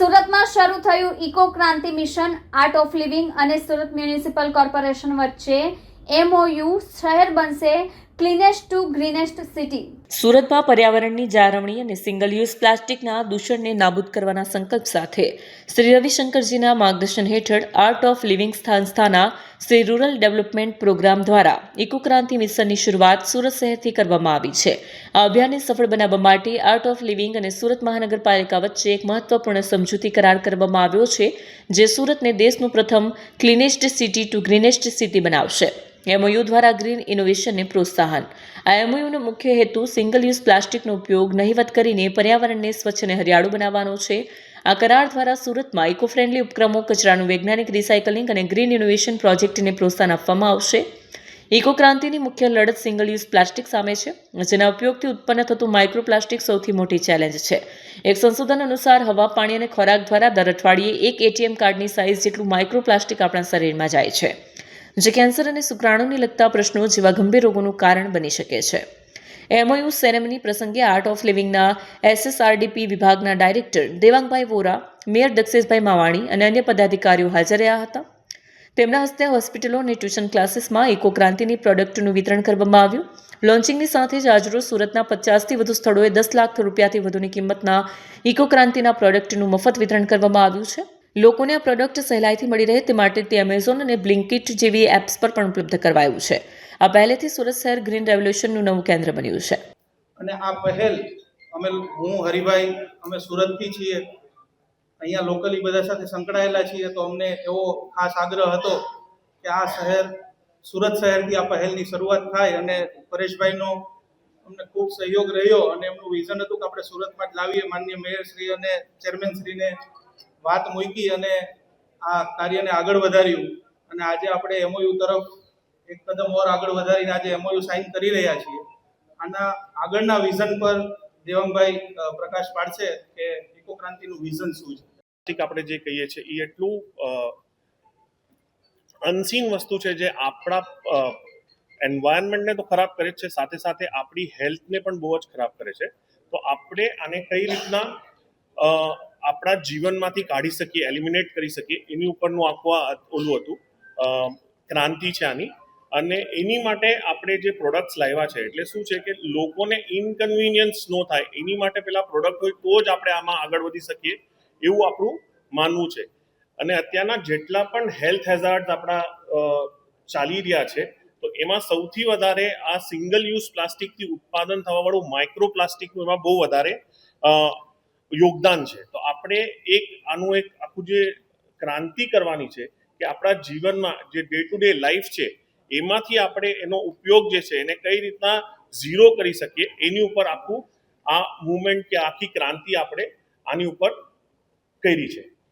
સુરતમાં શરૂ થયું ઇકો ક્રાંતિ મિશન આર્ટ ઓફ લિવિંગ અને સુરત મ્યુનિસિપલ કોર્પોરેશન વચ્ચે એમઓયુ શહેર બનશે ક્લીનેસ્ટ ટુ ગ્રીનેસ્ટ સિટી. સુરતમાં પર્યાવરણની જાળવણી અને સિંગલ યુઝ પ્લાસ્ટિકના દૂષણને નાબૂદ કરવાના સંકલ્પ સાથે શ્રી રવિશંકરજીના માર્ગદર્શન હેઠળ આર્ટ ઓફ લિવિંગ સંસ્થાના શ્રી રૂરલ ડેવલપમેન્ટ પ્રોગ્રામ દ્વારા ઇકો ક્રાંતિ મિશનની શરૂઆત સુરત શહેરથી કરવામાં આવી છે. આ અભિયાનને સફળ બનાવવા માટે આર્ટ ઓફ લિવિંગ અને સુરત મહાનગરપાલિકા વચ્ચે એક મહત્વપૂર્ણ સમજૂતી કરાર કરવામાં આવ્યો છે, જે સુરતને દેશનું પ્રથમ cleanest city to greenest city બનાવશે. એમઓયુ દ્વારા ગ્રીન ઇનોવેશનને પ્રોત્સાહન. આ એમઓયુનો મુખ્ય હેતુ સિંગલ યુઝ પ્લાસ્ટિકનો ઉપયોગ નહિવત કરીને પર્યાવરણને સ્વચ્છ અને હરિયાળું બનાવવાનો છે. આ કરાર દ્વારા સુરતમાં ઇકો ફ્રેન્ડલી ઉપક્રમો, કચરાનું વૈજ્ઞાનિક રિસાયકલિંગ અને ગ્રીન ઇનોવેશન પ્રોજેક્ટને પ્રોત્સાહન આપવામાં આવશે. ઇકો ક્રાંતિની મુખ્ય લડત સિંગલ યુઝ પ્લાસ્ટિક સામે છે. જેના ઉપયોગથી ઉત્પન્ન થતું માઇક્રોપ્લાસ્ટિક સૌથી મોટી ચેલેન્જ છે. એક સંશોધન અનુસાર હવા, પાણી અને ખોરાક દ્વારા દર અઠવાડિયે એક એટીએમ કાર્ડની સાઇઝ જેટલું માઇક્રોપ્લાસ્ટિક આપણા શરીરમાં જાય છે. જે કેન્સર અને શુક્રાણુને લગતા પ્રશ્નો જેવા ગંભીર રોગોનું કારણ બની શકે છે. એમઓયુ સેરેમની પ્રસંગે આર્ટ ઓફ લિવિંગના એસએસઆરડીપી વિભાગના ડાયરેક્ટર દેવાંગભાઈ વોરા, મેયર દક્ષેશભાઈ માવાણી અને અન્ય પદાધિકારીઓ હાજર રહ્યા હતા. તેમના હસ્તે હોસ્પિટલો અને ટ્યુશન ક્લાસીસમાં ઇકો ક્રાંતિની પ્રોડક્ટનું વિતરણ કરવામાં આવ્યું. લોન્ચિંગની સાથે જ આજરોજ સુરતના પચાસથી વધુ સ્થળોએ દસ લાખ રૂપિયાથી વધુની કિંમતના ઇકો ક્રાંતિના પ્રોડક્ટનું મફત વિતરણ કરવામાં આવ્યું છે. લોકોને આ પ્રોડક્ટ સહેલાઈથી મળી રહે તે માટે તે એમેઝોન અને બ્લિંકિટ જેવી એપ્સ પર પણ ઉપલબ્ધ કરવાયું છે. આ પહેલેથી સુરત શહેર ગ્રીન રેવલ્યુશનનું નવું કેન્દ્ર બન્યું છે. અને આ પહેલ અમે હું, હરિભાઈ, અમે સુરતથી છીએ. અહીંયા લોકલી બધા સાથે સંકળાયેલા છીએ તો અમને એવો ખાસ આગ્રહ હતો કે આ શહેર, સુરત શહેરથી આ પહેલની શરૂઆત થાય અને પરેશભાઈનો અમને ખૂબ સહયોગ રહ્યો અને એમનું વિઝન હતું કે આપણે સુરતમાં જ લાવીએ. માન્ય મેયરશ્રી અને ચેરમેનશ્રીને વાત મૂકી અને આ કાર્યને આગળ વધાર્યું. અને આજે આપણે એમઓયુ તરફ એક કદમ ઓર આગળ વધારીને આજે એમઓયુ સાઇન કરી રહ્યા છીએ. આના આગળના વિઝન પર દેવમભાઈ પ્રકાશ પાડશે કે ઇકો ક્રાંતિનું વિઝન શું છે. ઠીક આપણે જે કહીએ છીએ એ એટલું અનસીન વસ્તુ છે જે આપણા એન્વાયરમેન્ટને તો ખરાબ કરે છે, સાથે સાથે આપણી હેલ્થને પણ બહુ જ ખરાબ કરે છે. તો આપણે આને કઈ રીતના આપણા જીવનમાંથી કાઢી શકીએ એલિમિનેટ કરી શકીએ, એની ઉપરનું આખું આ ઓલું હતું ક્રાંતિ છે આની. અને એની માટે આપણે જે પ્રોડક્ટ્સ લાવ્યા છે, એટલે શું છે કે લોકોને ઇનકન્વિનિયન્સ ન થાય, એની માટે પેલા પ્રોડક્ટ હોય તો જ આપણે આમાં આગળ વધી શકીએ, એવું આપણું માનવું છે. અને અત્યારના જેટલા પણ હેલ્થ હેઝાર્ડ આપણા ચાલી રહ્યા છે, તો એમાં સૌથી વધારે આ સિંગલ યુઝ પ્લાસ્ટિકથી ઉત્પાદન થવાવાળું માઇક્રો પ્લાસ્ટિકનું એમાં બહુ વધારે યોગદાન છે. તો આપણે એક, આનું એક આખું જે ક્રાંતિ કરવાની છે કે આપણા જીવનમાં જે ડે ટુ ડે લાઈફ છે, એમાંથી આપણે એનો ઉપયોગ જે છે એને કઈ રીતના ઝીરો કરી શકીએ, એની ઉપર આખું આ મુવમેન્ટ કે આખી ક્રાંતિ આપણે આની ઉપર કરી છે.